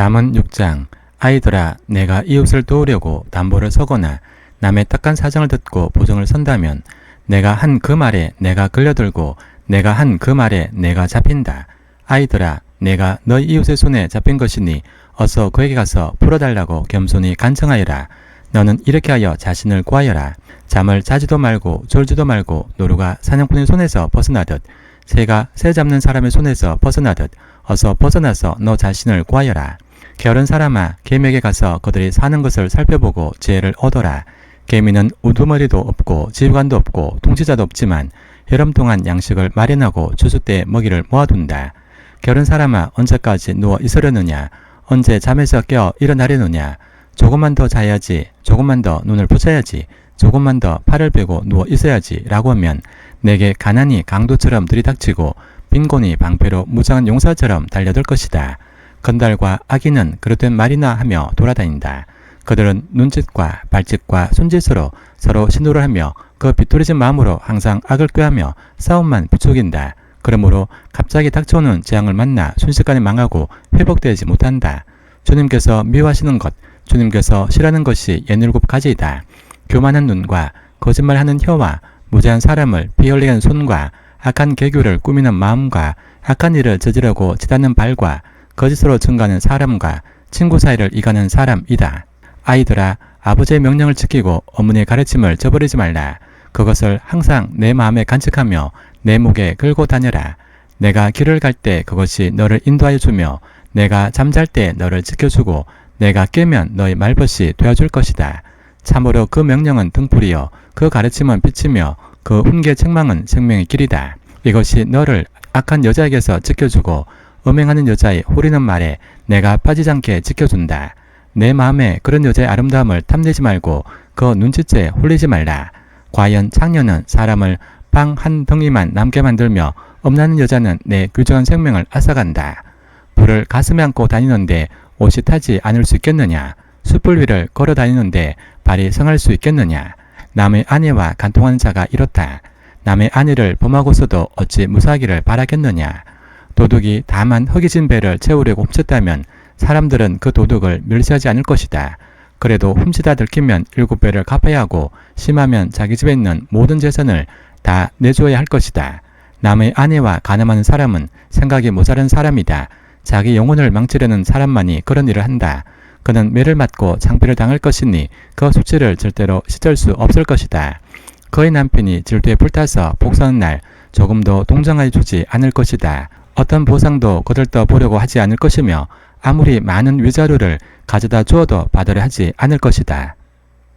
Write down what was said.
잠언 6장 아이들아 내가 이웃을 도우려고 담보를 서거나 남의 딱한 사정을 듣고 보증을 선다면 내가 한 그 말에 내가 끌려들고 내가 한 그 말에 내가 잡힌다. 아이들아 내가 너희 이웃의 손에 잡힌 것이니 어서 그에게 가서 풀어달라고 겸손히 간청하여라. 너는 이렇게 하여 자신을 구하여라. 잠을 자지도 말고 졸지도 말고 노루가 사냥꾼의 손에서 벗어나듯 새가 새 잡는 사람의 손에서 벗어나듯 어서 벗어나서 너 자신을 구하여라. 게으른 사람아 개미에게 가서 그들이 사는 것을 살펴보고 지혜를 얻어라. 개미는 우두머리도 없고 지휘관도 없고 통치자도 없지만 여름 동안 양식을 마련하고 추수 때 먹이를 모아둔다. 게으른 사람아 언제까지 누워 있으려느냐? 언제 잠에서 깨어 일어나려느냐? 조금만 더 자야지. 조금만 더 눈을 붙여야지. 조금만 더 팔을 베고 누워 있어야지. 라고 하면 내게 가난이 강도처럼 들이닥치고 빈곤이 방패로 무장한 용사처럼 달려들 것이다. 건달과 아기는 그릇된 말이나 하며 돌아다닌다. 그들은 눈짓과 발짓과 손짓으로 서로 신호를 하며 그 비토리진 마음으로 항상 악을 꾀하며 싸움만 부추긴다. 그러므로 갑자기 닥쳐오는 재앙을 만나 순식간에 망하고 회복되지 못한다. 주님께서 미워하시는 것, 주님께서 싫어하는 것이 예닐곱 가지이다. 교만한 눈과 거짓말하는 혀와 무죄한 사람을 하는 손과 악한 계교를 꾸미는 마음과 악한 일을 저지르고 치닫는 발과 거짓으로 증가하는 사람과 친구 사이를 이가는 사람이다. 아이들아, 아버지의 명령을 지키고 어머니의 가르침을 저버리지 말라. 그것을 항상 내 마음에 간직하며 내 목에 끌고 다녀라. 내가 길을 갈 때 그것이 너를 인도하여 주며 내가 잠잘 때 너를 지켜주고 내가 깨면 너의 말벗이 되어줄 것이다. 참으로 그 명령은 등불이요 그 가르침은 빛이며 그 훈계 책망은 생명의 길이다. 이것이 너를 악한 여자에게서 지켜주고 음행하는 여자의 호리는 말에 내가 빠지지 않게 지켜준다. 내 마음에 그런 여자의 아름다움을 탐내지 말고 그 눈치째 홀리지 말라. 과연 창녀는 사람을 빵 한 덩이만 남게 만들며 엄나는 여자는 내 규정한 생명을 앗아간다. 불을 가슴에 안고 다니는데 옷이 타지 않을 수 있겠느냐? 숯불 위를 걸어 다니는데 발이 성할 수 있겠느냐? 남의 아내와 간통하는 자가 이렇다. 남의 아내를 범하고서도 어찌 무사하기를 바라겠느냐? 도둑이 다만 허기진 배를 채우려고 훔쳤다면 사람들은 그 도둑을 멸시하지 않을 것이다. 그래도 훔치다 들키면 일곱 배를 갚아야 하고 심하면 자기 집에 있는 모든 재산을 다 내줘야 할 것이다. 남의 아내와 가늠하는 사람은 생각이 모자란 사람이다. 자기 영혼을 망치려는 사람만이 그런 일을 한다. 그는 매를 맞고 창피를 당할 것이니 그 수치를 절대로 씻을 수 없을 것이다. 그의 남편이 질투에 불타서 복수하는 날 조금도 동정하여 주지 않을 것이다. 어떤 보상도 거들떠 보려고 하지 않을 것이며 아무리 많은 위자료를 가져다 주어도 받으려 하지 않을 것이다.